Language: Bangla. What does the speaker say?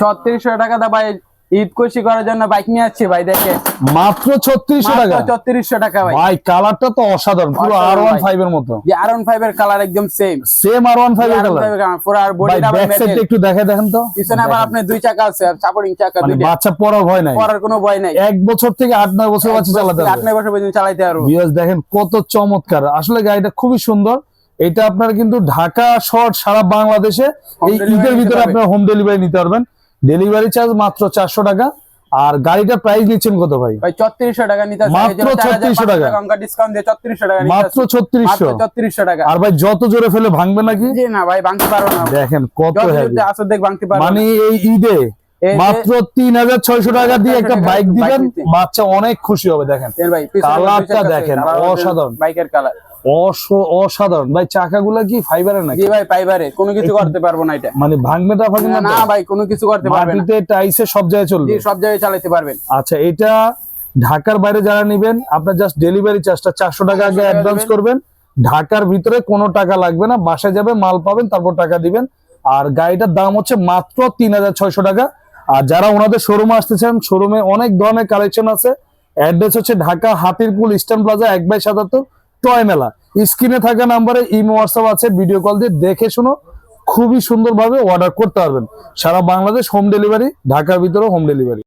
ছত্রিশশো টাকা দা ভাই ঈদ খুশি করার জন্য বাইক নিয়ে যাচ্ছি ভাই দেখে মাত্র ছত্রিশশো টাকা? ছত্রিশশো টাকা ভাই। ভাই কালারটা তো অসাধারণ পুরো আর ওয়ান ফাইভ এর মতো। যে আর ওয়ান ফাইভ এর কালার একদম same same R one five এর কালার পুরো আর ভাই বডিটা ব্যাক সাইডটা একটু দেখে দেখেন তো। পিছনে আবার আপনার দুই চাকা আছে সাপোর্টিং চাকা মানে দুইটা। বাচ্চা পড়ার ভয় নাই। করার কোনো ভয় নাই। এক বছর থেকে আট নয় বছর বাচ্চা চালাতে আট নয় বছর পর্যন্ত চালাইতে পারব। ভিউয়ার্স দেখেন কত চমৎকার। আসলে গাড়িটা খুবই সুন্দর। এটা আপনার কিন্তু ঢাকা শহর সারা বাংলাদেশে এই ঈদের ভিতরে আপনার হোম ডেলিভারি নিতে পারবেন। ডেলিভারি চার্জ মাত্র চারশো টাকা। আর গাড়িটার প্রাইস নিচ্ছেন কত ভাই? ভাই ছত্রিশশো টাকা নিতে মাত্র 3600 টাকা। ডিসকাউন্ট দিয়ে ছত্রিশশো টাকা মাত্র ছত্রিশশো। ছত্রিশশো টাকা। আর ভাই যত জোরে ফেলে ভাঙবে নাকি? না ভাই ভাঙতে পারব না। দেখেন কত দেখ ভাঙতে পারব মানে এই ঈদে মাত্র তিন হাজার ছয়শো টাকা দিয়ে একটা বাইক দিবেন। বাচ্চা অনেক খুশি হবে দেখেন। কালারটা দেখেন, অসাধারণ। বাইকের কালার অসাধারণ। ভাই চাকাগুলা কি ফাইবারের নাকি? ভাই পাইবারে কোনো কিছু করতে পারব না এটা। মানে ভাঙবে ভাঙবে না না না ভাই কোনো কিছু করতে মাটিতে টাইসে সব জায়গায় চলবে। সব জায়গায় চালাতে পারবেন। আচ্ছা এটা ঢাকার বাইরে যারা নিবেন আপনার জাস্ট ডেলিভারি চার্জটা চারশো টাকা আগে অ্যাডভান্স করবেন। ঢাকার ভিতরে কোনো টাকা লাগবে না। বাসায় যাবে মাল পাবেন তারপর টাকা দিবেন। আর গাড়িটার দাম হচ্ছে মাত্র তিন হাজার ছয়শো টাকা। আর যারা ওনাদের শোরুমে আসতেছেন শোরুমে অনেক ধরনের কালেকশন আছে। অ্যাড্রেস হচ্ছে ঢাকা হাতিরপুল ইস্টার্ন প্লাজা এক বাই সাতাত্তর টয় মেলা। স্ক্রিনে থাকা নাম্বারে ইমো হোয়াটসঅ্যাপ আছে ভিডিও কল দিয়ে দেখে শুনো, খুবই সুন্দরভাবে অর্ডার করতে পারবেন। সারা বাংলাদেশ হোম ডেলিভারি ঢাকার ভিতরে হোম ডেলিভারি